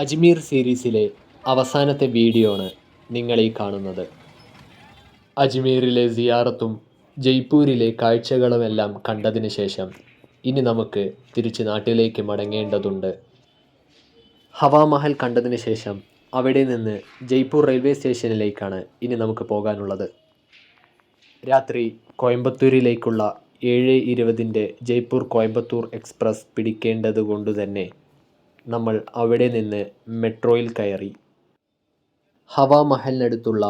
അജ്മീർ സീരീസിലെ അവസാനത്തെ വീഡിയോ ആണ് നിങ്ങൾ ഈ കാണുന്നത്. അജ്മീറിലെ സിയാറത്തും ജയ്പൂരിലെ കാഴ്ചകളുമെല്ലാം കണ്ടതിന് ശേഷം ഇനി നമുക്ക് തിരിച്ച് നാട്ടിലേക്ക് മടങ്ങേണ്ടതുണ്ട്. ഹവാമഹൽ കണ്ടതിന് ശേഷം അവിടെ നിന്ന് ജയ്പൂർ റെയിൽവേ സ്റ്റേഷനിലേക്കാണ് ഇനി നമുക്ക് പോകാനുള്ളത്. രാത്രി കോയമ്പത്തൂരിലേക്കുള്ള ഏഴ് ഇരുപതിന്റെ ജയ്പൂർ കോയമ്പത്തൂർ എക്സ്പ്രസ് പിടിക്കേണ്ടതുകൊണ്ട് തന്നെ നമ്മൾ അവിടെ നിന്ന് മെട്രോയിൽ കയറി. ഹവാ മഹലിനടുത്തുള്ള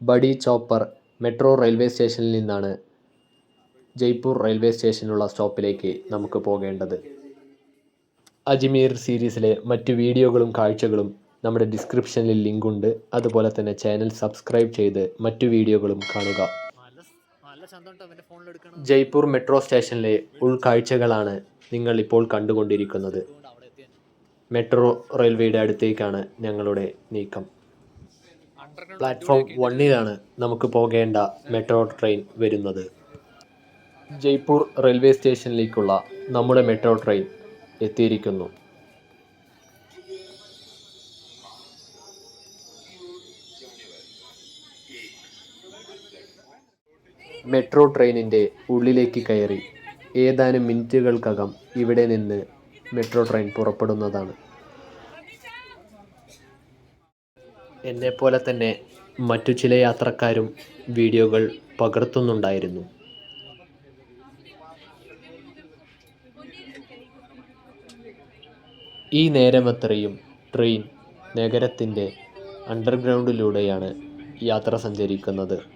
ബഡി ചോപ്പർ മെട്രോ റെയിൽവേ സ്റ്റേഷനിൽ നിന്നാണ് ജയ്പൂർ റെയിൽവേ സ്റ്റേഷനിലുള്ള സ്റ്റോപ്പിലേക്ക് നമുക്ക് പോകേണ്ടത്. അജ്മീർ സീരീസിലെ മറ്റു വീഡിയോകളും കാഴ്ചകളും നമ്മുടെ ഡിസ്ക്രിപ്ഷനിൽ ലിങ്ക് ഉണ്ട് അതുപോലെ തന്നെ ചാനൽ സബ്സ്ക്രൈബ് ചെയ്ത് മറ്റു വീഡിയോകളും കാണുക. ജയ്പൂർ മെട്രോ സ്റ്റേഷനിലെ ഉൾക്കാഴ്ചകളാണ് നിങ്ങൾ ഇപ്പോൾ കണ്ടുകൊണ്ടിരിക്കുന്നത്. മെട്രോ റെയിൽവേയുടെ അടുത്തേക്കാണ് ഞങ്ങളുടെ നീക്കം. പ്ലാറ്റ്ഫോം വണ്ണിലാണ് നമുക്ക് പോകേണ്ട മെട്രോ ട്രെയിൻ വരുന്നത്. ജയ്പൂർ റെയിൽവേ സ്റ്റേഷനിലേക്കുള്ള നമ്മുടെ മെട്രോ ട്രെയിൻ എത്തിയിരിക്കുന്നു. മെട്രോ ട്രെയിനിന്റെ ഉള്ളിലേക്ക് കയറി ഏതാനും മിനിറ്റുകൾക്കകം ഇവിടെ നിന്ന് മെട്രോ ട്രെയിൻ പുറപ്പെടുന്നതാണ്. എന്നെപ്പോലെ തന്നെ മറ്റു ചില യാത്രക്കാരും വീഡിയോകൾ പകർത്തുന്നുണ്ടായിരുന്നു. ഈ നേരമത്രയും ട്രെയിൻ നഗരത്തിന്റെ അണ്ടർഗ്രൗണ്ടിലൂടെയാണ് യാത്ര സഞ്ചരിക്കുന്നത്.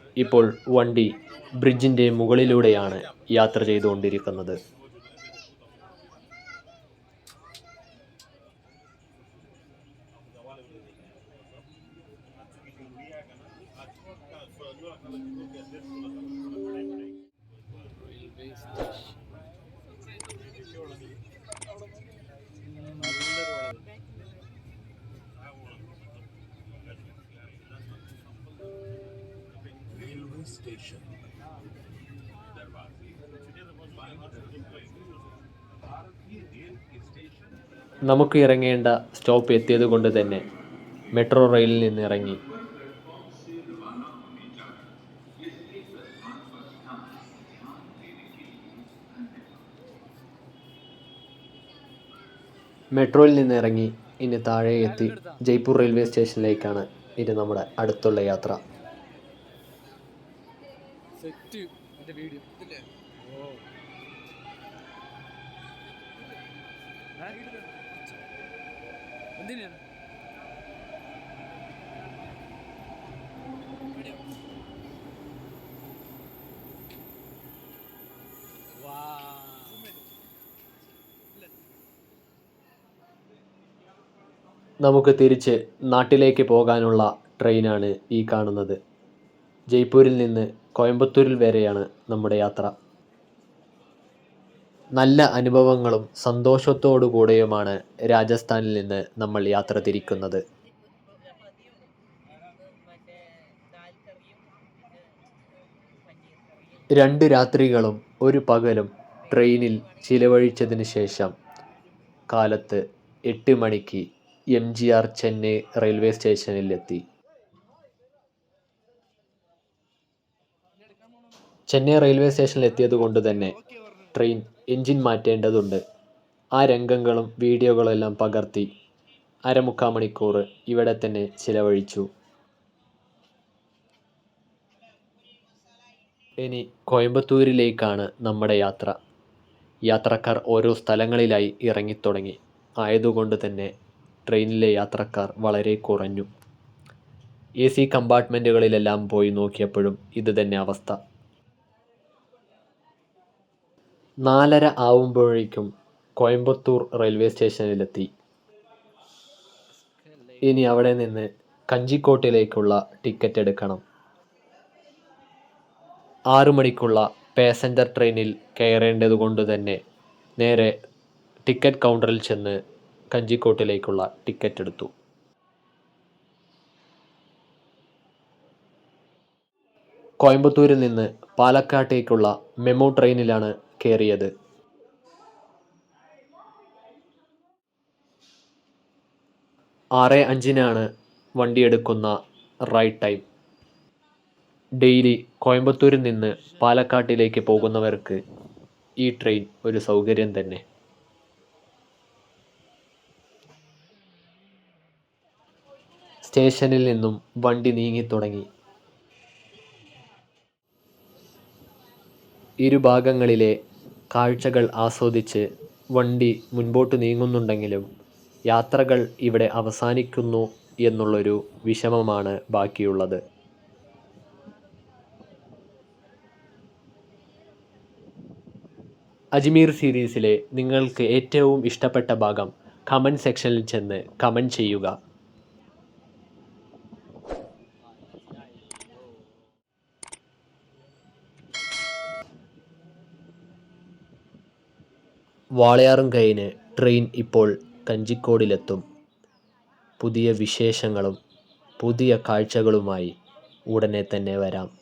ഇപ്പോൾ വണ്ടി ബ്രിഡ്ജിന്റെ മുകളിലൂടെയാണ് യാത്ര ചെയ്തുകൊണ്ടിരിക്കുന്നത്. നമുക്ക് ഇറങ്ങേണ്ട സ്റ്റോപ്പ് എത്തിയത് കൊണ്ട് തന്നെ മെട്രോ റെയിലിൽ നിന്ന് ഇറങ്ങി. മെട്രോയിൽ നിന്ന് ഇറങ്ങി ഇനി താഴെ എത്തി ജയ്പൂർ റെയിൽവേ സ്റ്റേഷനിലേക്കാണ് ഇനി നമ്മുടെ അടുത്തുള്ള യാത്ര. സെറ്റ് എന്റെ വീഡിയോ. ഓ. എന്തിനാണ് നമുക്ക് തിരിച്ച് നാട്ടിലേക്ക് പോകാനുള്ള ട്രെയിനാണ് ഈ കാണുന്നത്. ജയ്പൂരിൽ നിന്ന് കോയമ്പത്തൂരിൽ വരെയാണ് നമ്മുടെ യാത്ര. നല്ല അനുഭവങ്ങളും സന്തോഷത്തോടു കൂടെയുമാണ് രാജസ്ഥാനിൽ നിന്ന് നമ്മൾ യാത്ര തിരിക്കുന്നത്. രണ്ട് രാത്രികളും ഒരു പകലും ട്രെയിനിൽ ചിലവഴിച്ചതിന് ശേഷം കാലത്ത് എട്ട് മണിക്ക് M G R Chennai railway സ്റ്റേഷനിലെത്തി. ചെന്നൈ റെയിൽവേ സ്റ്റേഷനിൽ എത്തിയത് കൊണ്ട് തന്നെ ട്രെയിൻ എൻജിൻ മാറ്റേണ്ടതുണ്ട്. ആ രംഗങ്ങളും വീഡിയോകളും എല്ലാം പകർത്തി അരമുക്കാ മണിക്കൂർ ഇവിടെ തന്നെ ചിലവഴിച്ചു. ഇനി കോയമ്പത്തൂരിലേക്കാണ് നമ്മുടെ യാത്ര. യാത്രക്കാർ ഓരോ സ്ഥലങ്ങളിലായി ഇറങ്ങിത്തുടങ്ങി. ആയതുകൊണ്ട് തന്നെ ട്രെയിനിലെ യാത്രക്കാർ വളരെ കുറഞ്ഞു. എ സി കമ്പാർട്ട്മെന്റുകളിലെല്ലാം പോയി നോക്കിയപ്പോഴും ഇത് തന്നെ അവസ്ഥ. നാലര ആവുമ്പോഴേക്കും കോയമ്പത്തൂർ റെയിൽവേ സ്റ്റേഷനിലെത്തി. ഇനി അവിടെ നിന്ന് കഞ്ചിക്കോട്ടിലേക്കുള്ള ടിക്കറ്റ് എടുക്കണം. ആറു മണിക്കുള്ള പാസഞ്ചർ ട്രെയിനിൽ കയറേണ്ടതുകൊണ്ട് തന്നെ നേരെ ടിക്കറ്റ് കൗണ്ടറിൽ ചെന്ന് കഞ്ചിക്കോട്ടിലേക്കുള്ള ടിക്കറ്റ് എടുത്തു. കോയമ്പത്തൂരിൽ നിന്ന് പാലക്കാട്ടേക്കുള്ള മെമോ ട്രെയിനിലാണ് കയറിയത്. ആറ് അഞ്ചിനാണ് വണ്ടിയെടുക്കുന്ന റൈറ്റ് ടൈം. ഡെയിലി കോയമ്പത്തൂരിൽ നിന്ന് പാലക്കാട്ടിലേക്ക് പോകുന്നവർക്ക് ഈ ട്രെയിൻ ഒരു സൗകര്യം തന്നെ. സ്റ്റേഷനിൽ നിന്നും വണ്ടി നീങ്ങി തുടങ്ങി. ഇരുഭാഗങ്ങളിലെ കാഴ്ചകൾ ആസ്വദിച്ച് വണ്ടി മുൻപോട്ട് നീങ്ങുന്നുണ്ടെങ്കിലും യാത്രകൾ ഇവിടെ അവസാനിക്കുന്നു എന്നുള്ളൊരു വിഷമമാണ് ബാക്കിയുള്ളത്. അജ്മീർ സീരീസിലെ നിങ്ങൾക്ക് ഏറ്റവും ഇഷ്ടപ്പെട്ട ഭാഗം കമന്റ് സെക്ഷനിൽ ചെന്ന് കമന്റ് ചെയ്യുക. വാളയാറും കഴിഞ്ഞ് ട്രെയിൻ ഇപ്പോൾ കഞ്ചിക്കോടിലെത്തും. പുതിയ വിശേഷങ്ങളും പുതിയ കാഴ്ചകളുമായി ഉടനെ തന്നെ വരാം.